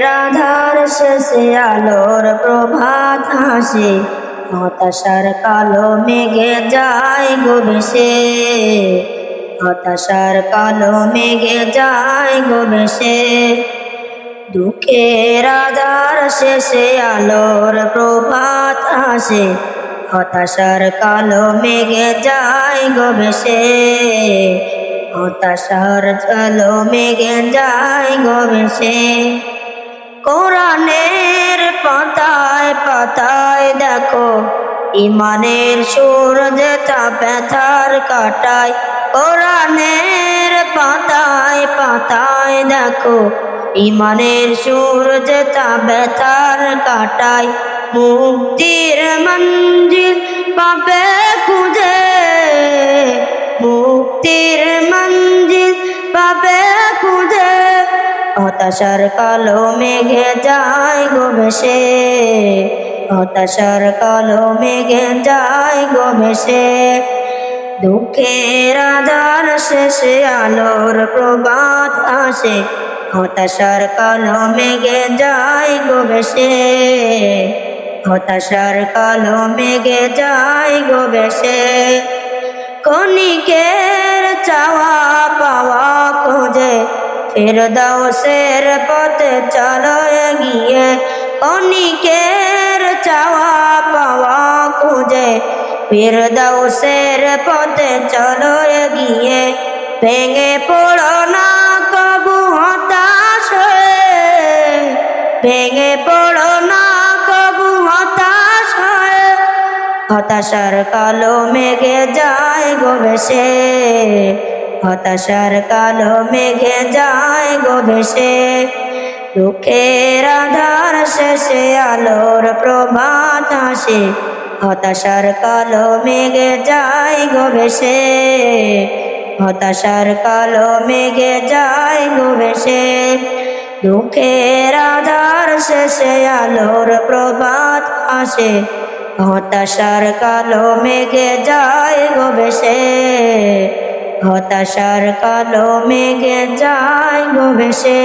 রাধার শেষে আলোর প্রভাত হাসে, হতাশার কালো মেঘে যায় গো হতাশার কালো মেঘে যায় গো ভেসে। দুঃখের আধার শেষে আলোর প্রভাত আসে হতাশার কালো মেঘে যায় গো হতাশার কালো মেঘে যায় গো কোরআনের পাতায় পাতায় দেখো, ইমানের সূর্যটা ব্যথার কাটায়, কোরআনের পাতায় পাতায় দেখো, ইমানের সূর্যটা ব্যথার কাটায়, মুক্তির মঞ্জিল পাবে খুঁজে, মুক্তির মঞ্জিল পাবে খুঁজে। হতাশার কালো মেঘে যায় গো হতাশার কালো মেঘে যায় গো ভেসে। দুঃখের আধার শেষে আলোর প্রভাত আসে। হতাশার কালো মেঘে যায় গো ভেসে। হতাশার কালো মেঘে যায় গো ভেসে। কণিকের ফের দাও সের পথে চলো এগিয়ে। কণিকের চাওয়া পাওয়া খুঁজে। ফের দাও সের পথে চলো এগিয়ে। ভেঙে পড়ো না কবু হতাশ ভেঙে পড়ো না কবু হতাশ হতাশার কালো মেঘে যায় গো ভেসে। হতাশার কালো মেঘে যায় গো ভেসে। দুঃখের আধার শেষে আলোর প্রভাত আসে। হতাশার কালো মেঘে যায় গো ভেসে। হতাশার কালো মেঘে যায় গো ভেসে। দুঃখের আধার শেষে আলোর প্রভাত আসে। হতাশার কালো মেঘে যায় গো ভেসে। হতাশার কালো মেঘে যায় গো ভেসে।